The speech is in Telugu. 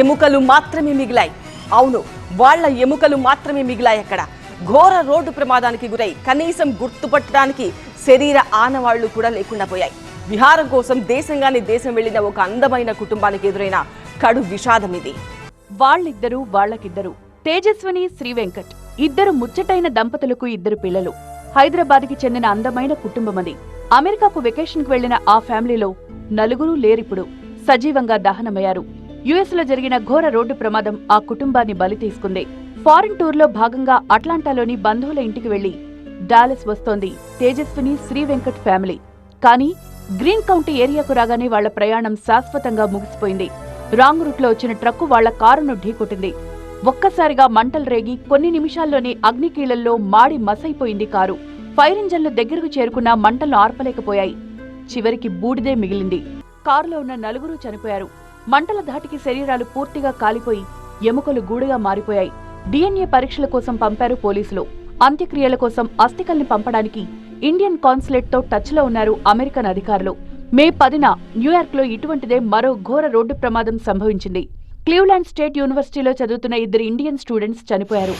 ఎముకలు మాత్రమే మిగిలాయి. అవును వాళ్ళ ఎముకలు మాత్రమే మిగిలాయి అక్కడ. ఘోర రోడ్డు ప్రమాదానికి గురై కనీసం గుర్తుపట్టడానికి శరీర ఆనవాళ్ళు కూడా లేకుండా పోయాయి. విహారం కోసం దేశంగాని దేశం వెళ్ళిన ఒక అందమైన కుటుంబానికి ఎదురైన కడు విషాదం ఇది. వాళ్ళిద్దరూ వాళ్ళకిద్దరు. తేజస్విని శ్రీ వెంకట్ ఇద్దరు ముచ్చటైన దంపతులకు ఇద్దరు పిల్లలు. హైదరాబాద్కి చెందిన అందమైన కుటుంబం అది. అమెరికాకు వెకేషన్కి వెళ్ళిన ఆ ఫ్యామిలీలో నలుగురు లేరిప్పుడు సజీవంగా దహనమయ్యారు. యుఎస్లో జరిగిన ఘోర రోడ్డు ప్రమాదం ఆ కుటుంబాన్ని బలి తీసుకుంది. ఫారిన్ టూర్లో భాగంగా అట్లాంటాలోని బంధువుల ఇంటికి వెళ్ళి డాలస్ వస్తోంది తేజస్విని శ్రీ వెంకట్ ఫ్యామిలీ. కానీ గ్రీన్ కౌంటీ ఏరియాకు రాగానే వాళ్ళ ప్రయాణం శాశ్వతంగా ముగిసిపోయింది. రాంగ్ రూట్లో వచ్చిన ట్రక్కు వాళ్ళ కారును ఢీకొట్టింది. ఒక్కసారిగా మంటలు రేగి కొన్ని నిమిషాల్లోనే అగ్నికీళ్ళల్లో మాడి మసైపోయింది కారు. ఫైర్ ఇంజన్లు దగ్గరకు చేరుకున్న మంటలను ఆర్పలేకపోయాయి. చివరికి బూడిదే మిగిలింది. కారులో ఉన్న నలుగురు చనిపోయారు. మంటల ధాటికి శరీరాలు పూర్తిగా కాలిపోయి ఎముకలు గూడుగా మారిపోయాయి. డిఎన్ఏ పరీక్షల కోసం పంపారు పోలీసులు. అంత్యక్రియల కోసం అస్థికల్ని పంపడానికి ఇండియన్ కాన్సులేట్తో టచ్లో ఉన్నారు అమెరికన్ అధికారులు. మే పదిన న్యూయార్క్లో ఇటువంటిదే మరో ఘోర రోడ్డు ప్రమాదం సంభవించింది. క్లీవ్లాండ్ స్టేట్ యూనివర్సిటీలో చదువుతున్న ఇద్దరు ఇండియన్ స్టూడెంట్స్ చనిపోయారు.